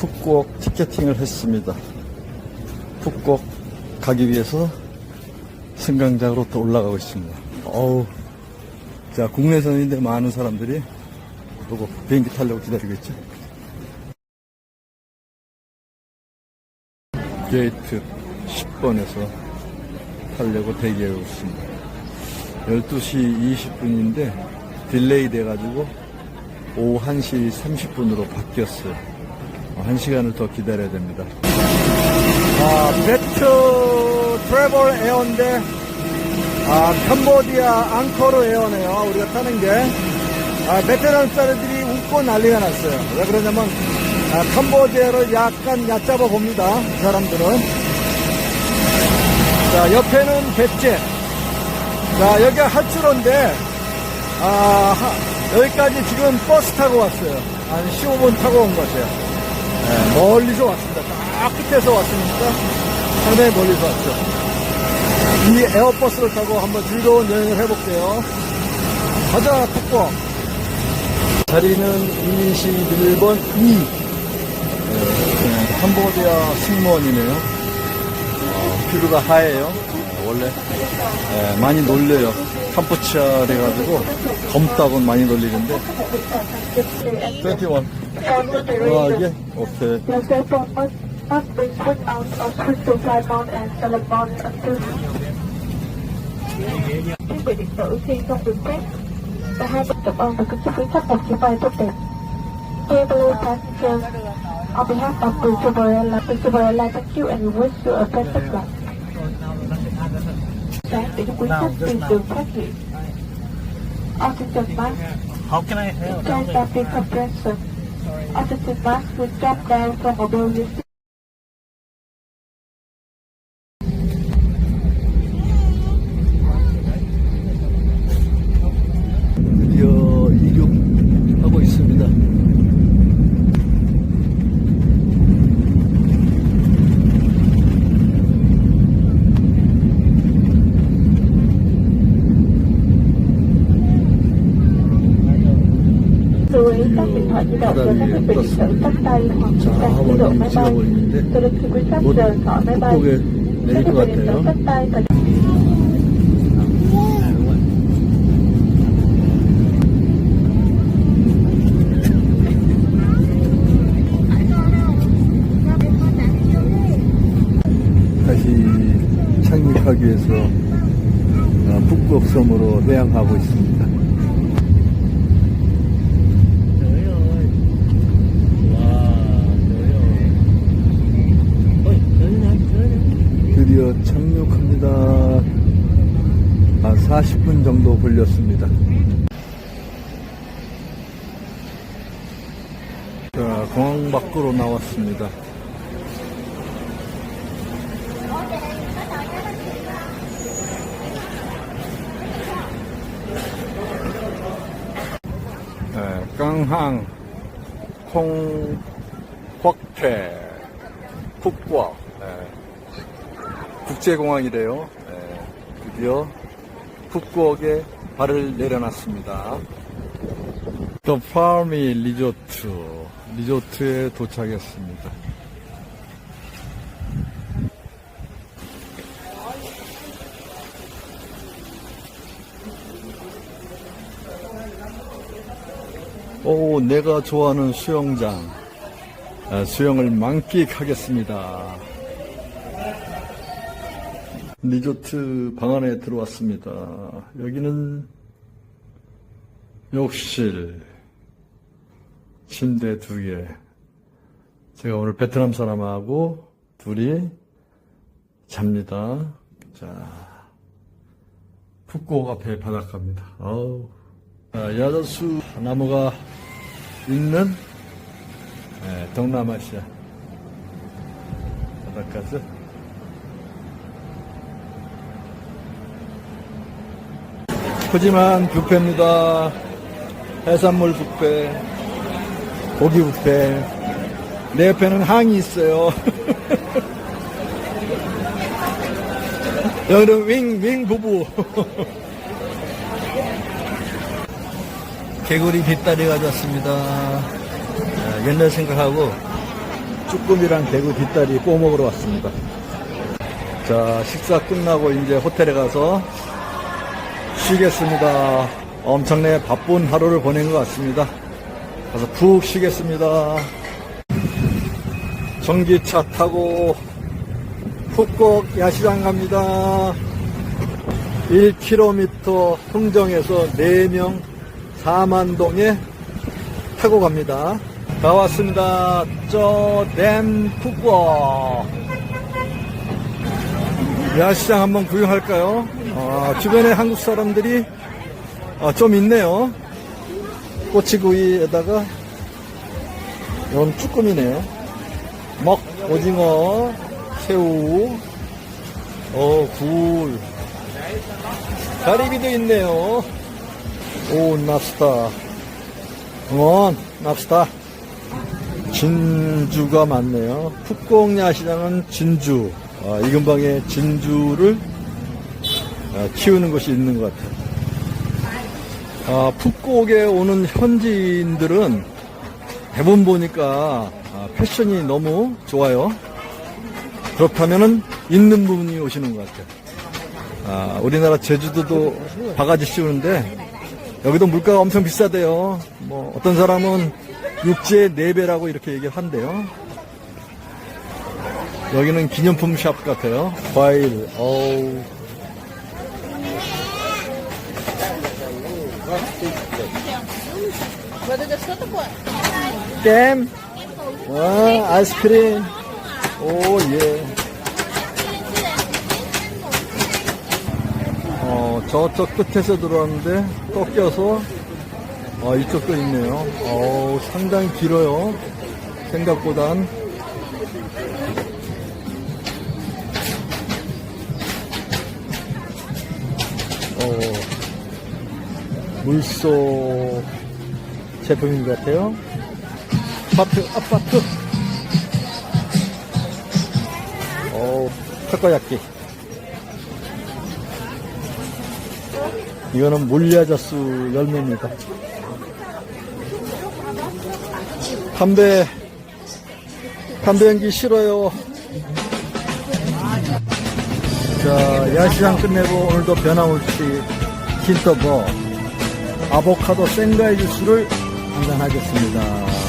푹꼭 티켓팅을 했습니다. 푹꼭 가기 위해서 승강장으로 또 올라가고 있습니다. 어우, 자, 국내선인데 많은 사람들이 보고 비행기 타려고 기다리고 있죠. 게이트 10번에서 타려고 대기하고 있습니다. 12시 20분인데 딜레이 돼가지고 오후 1시 30분으로 바뀌었어요. 1시간을 더 기다려야 됩니다. 아, 베트 트래블 에어인데 아, 캄보디아 앙코르 에어네요. 우리가 타는 게. 아, 베트남 사람들이 웃고 난리가 났어요. 왜 그러냐면, 아, 캄보디아를 약간 얕잡아 봅니다. 이 사람들은. 자, 옆에는 백제. 자, 여기가 하츠로인데, 아, 하- 여기까지 지금 버스 타고 왔어요. 한 15분 타고 온 것이에요. 네, 멀리서 왔습니다. 딱 끝에서 왔으니까 상당히 멀리서 왔죠. 이 에어버스를 타고 한번 즐거운 여행을 해볼게요. 가자, 탁보. 자리는 21번 2. 네, 캄보디아 승무원이네요. 어, 피부가 하얘요. 어, 원래 예, 많이 놀려요. 캄푸치아 돼가지고 검다고 많이 놀리는데 21. 와 이게 오케이. Your cell phone must, must be switched out or switched to flight mode and select mode until thiết bị điện tử khi không được phép và hai bên cảm ơn và kính chúc quý khách một chuyến bay tốt đẹp. Dear below passengers, on behalf of Bridgewater Airlines, Bridgewater Airlines, thank you and we wish you a pleasant flight. Sáng that been how can I help? You dropped down from a building khỏi máy bay, 북쪽에 các 내릴 thiết 것 bị điện tử 같아요. tắt tay và 다시 착륙하기 위해서 어, 북극 섬으로 내항하고 있습니다. 착륙합니다. 한 40분 정도 걸렸습니다. 자, 공항 밖으로 나왔습니다. 네, 콩, 곽태, 푹과, 네. 국제공항이래요. 네, 드디어 북구역에 발을 내려놨습니다. 더 파미 리조트 리조트에 도착했습니다. 오, 내가 좋아하는 수영장. 아, 수영을 만끽하겠습니다. 리조트 방 안에 들어왔습니다. 여기는 욕실, 침대 두 개. 제가 오늘 베트남 사람하고 둘이 잡니다. 자, 푸꾸옥 앞에 바닷가입니다. 어우. 자, 야자수 나무가 있는 네, 동남아시아 바닷가죠. 푸짐한 뷔페입니다. 해산물 뷔페, 고기 뷔페. 내 옆에는 항이 있어요. 여기는 윙, 윙 부부. 개구리 빗다리 가져왔습니다. 자, 옛날 생각하고 쭈꾸미랑 대구 뒷다리 구워 먹으러 왔습니다. 자, 식사 끝나고 이제 호텔에 가서 쉬겠습니다. 엄청나게 바쁜 하루를 보낸 것 같습니다. 가서 푹 쉬겠습니다. 전기차 타고 훅곡 야시장 갑니다. 1km 흥정에서 4명 4만동에 타고 갑니다. 다 왔습니다. 저댐 훅곡. 야시장 한번 구경할까요? 아, 주변에 한국 사람들이 아, 좀 있네요. 꼬치구이에다가 이건 쭈꾸미네요. 먹, 오징어, 새우, 어, 굴. 가리비도 있네요. 오, 납스타. 응원, 납스타. 진주가 많네요. 푹곡야시장은 진주. 아, 이 근방에 진주를 아, 키우는 곳이 있는 것 같아요. 아, 푹곡에 오는 현지인들은 대부분 보니까 아, 패션이 너무 좋아요. 그렇다면은 있는 분이 오시는 것 같아요. 아, 우리나라 제주도도 바가지 씌우는데 여기도 물가가 엄청 비싸대요. 뭐 어떤 사람은 육지의 4배라고 이렇게 얘기를 한대요. 여기는 기념품 샵 같아요. 과일, 어우. 겜, 와, 아이스크림, 오, 예. 어, 저쪽 끝에서 들어왔는데 또 껴서 어, 이쪽도 있네요. 어, 상당히 길어요. 생각보단. 어, 물소 제품인 것 같아요. 아파트, 아파트. 어, 타코야끼. 이거는 몰리아자수 열매입니다. 담배, 담배 연기 싫어요. 자, 야시장 끝내고 오늘도 변함없이 킨터버 아보카도 생과일 주스를 한잔하겠습니다.